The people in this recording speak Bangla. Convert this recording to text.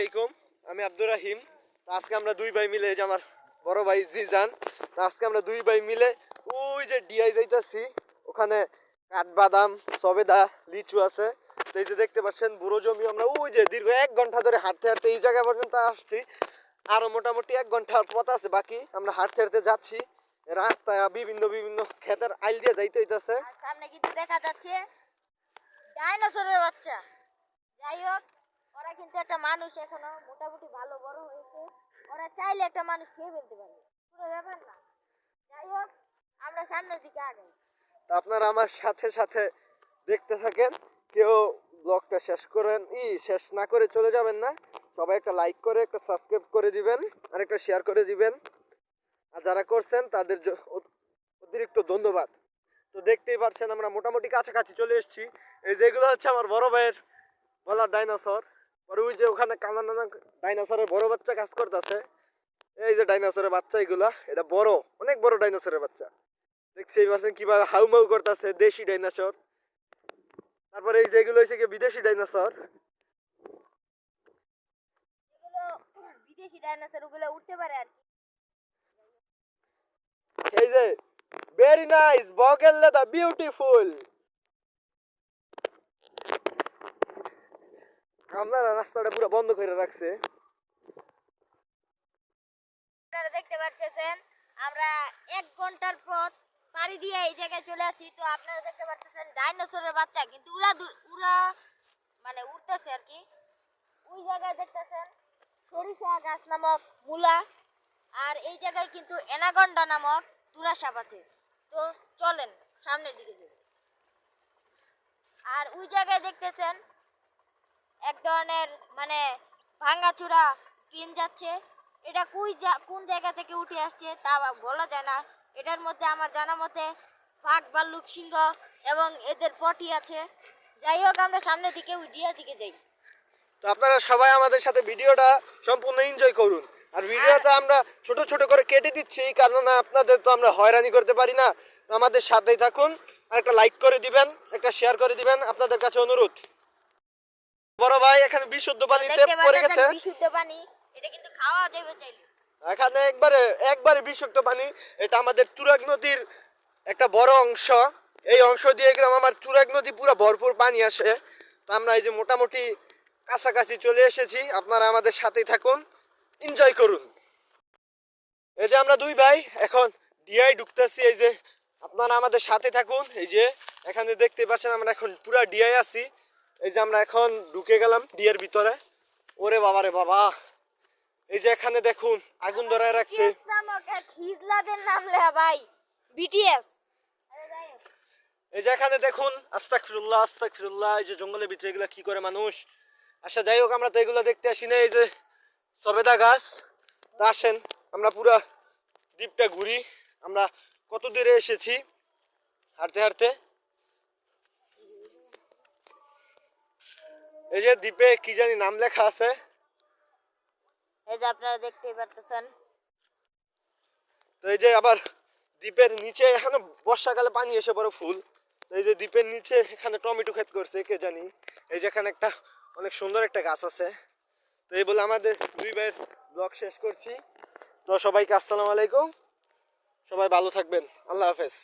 আলাইকুম, আমি আব্দুর রাহিম। আজকে আমরা দুই ভাই মিলে যে আমার বড় ভাই জিজান আজকে আমরা দুই ভাই মিলে ওই যে ডিআই যাইতাছি, ওখানে কাঠবাদাম, সবেদা, লিচু আছে। এই যে দেখতে পাচ্ছেন, বুড়ো জমি, আমরা ওই যে দীর্ঘ এক ঘণ্টা ধরে হাঁটতে হাঁটতে এই জায়গা পর্যন্ত আসছি। আরও মোটামুটি এক ঘণ্টার পথ আছে, বাকি আমরা হাঁটতে হাঁটতে যাচ্ছি। রাস্তায় বিভিন্ন বিভিন্ন ক্ষেতের আইল দিয়ে যাইতে হইতাছে। সামনে কিন্তু দেখা যাচ্ছে, ডাইনোসরের বাচ্চা। যাই হোক ওরা কিন্তু একটা মানুষ, এখনও মোটামুটি ভালো বড় হয়েছে। ওরা চাইলে একটা মানুষ খেয়ে ফেলতে পারে। পুরো ব্যাপার না। যাই হোক, আমরা সামনের দিকে আগাই। তো আপনারা আমার সাথে সাথে দেখতে থাকেন। কেউ ব্লগটা শেষ করেন, ই, শেষ না করে চলে যাবেন না। সবাই একটা লাইক করে, একটা সাবস্ক্রাইব করে দিবেন আর একটা শেয়ার করে দিবেন। আর যারা করছেন, তাদের অতিরিক্ত ধন্যবাদ। তো দেখতেই পাচ্ছেন আমরা মোটামুটি কাছাকাছি চলে এসেছি। এই যেগুলো হচ্ছে আমার বড় ভাইয়ের বলার ডাইনোসর। পরে ওই যে ওখানে কানা নানা ডাইনোসরের বড় বাচ্চা কাজ করতেছে। এই যে ডাইনোসরের বাচ্চা এগুলা এটা বড় অনেক বড় ডাইনোসরের বাচ্চা। দেখছেই পাচ্ছেন কীভাবে হাউমাউ করতেছে দেশি ডাইনোসর। তারপরে এই যেগুলো হয়েছে কি বিদেশি ডাইনোসর। বিদেশি ডাইনোসর ওগুলো উঠতে পারে আর এই যে ভেরি নাইস বগেল দা বিউটিফুল আপনারা রাস্তাটা পুরো বন্ধ করে রাখছে। আপনারা দেখতে পাচ্ছেন, আমরা এক ঘণ্টার পথ পাড়ি দিয়ে এই জায়গায় চলে আসছি। তো আপনারা দেখতে পাচ্ছেন, ডাইনোসরের বাচ্চা, কিন্তু উড়া উড়া মানে আর কি। ওই জায়গায় দেখতেছেন, সরিষা গাছ নামক মূলা, আর এই জায়গায় কিন্তু এনাগন্ডা নামক তুরা সাপ আছে। তো চলেন, সামনের দিকে আর ওই জায়গায় দেখতেছেন এক ধরনের মানে ভাঙাচুরা ট্রেন যাচ্ছে। এটা কুই যা- কোন জায়গা থেকে উঠে আসছে তা বলা যায় না। এটার মধ্যে আমার জানা মতে বাঘ ভাল্লুক সিংহ এবং এদের পটি আছে। যাই হোক আমরা সামনের দিকে উইডিয়া দিকে যাই। তো আপনারা সবাই আমাদের সাথে ভিডিওটা সম্পূর্ণ এনজয় করুন। আর ভিডিওটা আমরা ছোট ছোট করে কেটে দিচ্ছি কারণ আপনাদের তো আমরা হয়রানি করতে পারি না। তো আমাদের সাথেই থাকুন আর একটা লাইক করে দিবেন একটা শেয়ার করে দিবেন। আপনাদের কাছে অনুরোধ। বড় ভাই এখানে বিশুদ্ধ পানিতে পড়ে গেছে। বিশুদ্ধ পানি এটা কিন্তু খাওয়া যাবে চাইলে। এখানে একবারে একবারে বিশুদ্ধ পানি এটা আমাদের তুরাগ নদীর একটা বড় অংশ। এই অংশ দিয়ে গেলাম আমার তুরাগ নদী পুরো ভরপুর পানি আসে। তো আমরা এই যে মোটামুটি কাছাকাছি চলে এসেছি আপনারা আমাদের সাথেই থাকুন এনজয় করুন। এই যে আমরা দুই ভাই এখন ডিআই ঢুকতেছি এই যে আপনারা আমাদের সাথে থাকুন। এই যে এখানে দেখতে পাচ্ছেন আমরা এখন পুরা ডিআই আছি। এই যে আমরা এখন ঢুকে গেলাম ডিএর ভিতরে। ওরে বাবা রে বাবা। এই যে এখানে দেখুন আগুন ধরায় রাখছে। হিজলাদের নাম ভাই। বিটিএস। এই যে এখানে দেখুন আস্তাক ফিরুল্লাহ আস্তাক ফিরুল্লাহ এই যে জঙ্গলের ভিতরে এগুলো কি করে মানুষ? আচ্ছা যাই হোক আমরা তো এগুলো দেখতে আসি না এই যে সবেদা গাছ। তা আসেন আমরা পুরা দ্বীপটা ঘুরি। আমরা কত দূরে এসেছি? হাঁটতে হাঁটতে। এই যে দ্বীপে কি জানি নাম লেখা আছে। এই যে আপনারা দেখতেই পারতেছেন। তো এই যে আবার দ্বীপের নিচে এখানে বর্ষাকালে পানি এসে পড়ে ফুল। তো এই যে দ্বীপের নিচে এখানে টমেটো ক্ষেত করছে কে জানি। এই যে এখানে একটা অনেক সুন্দর একটা গাছ আছে। তো এই বলে আমাদের দুই ভাইয়ের ব্লগ শেষ করছি। তো সবাইকে আসসালামু আলাইকুম। সবাই ভালো থাকবেন। আল্লাহ হাফেজ।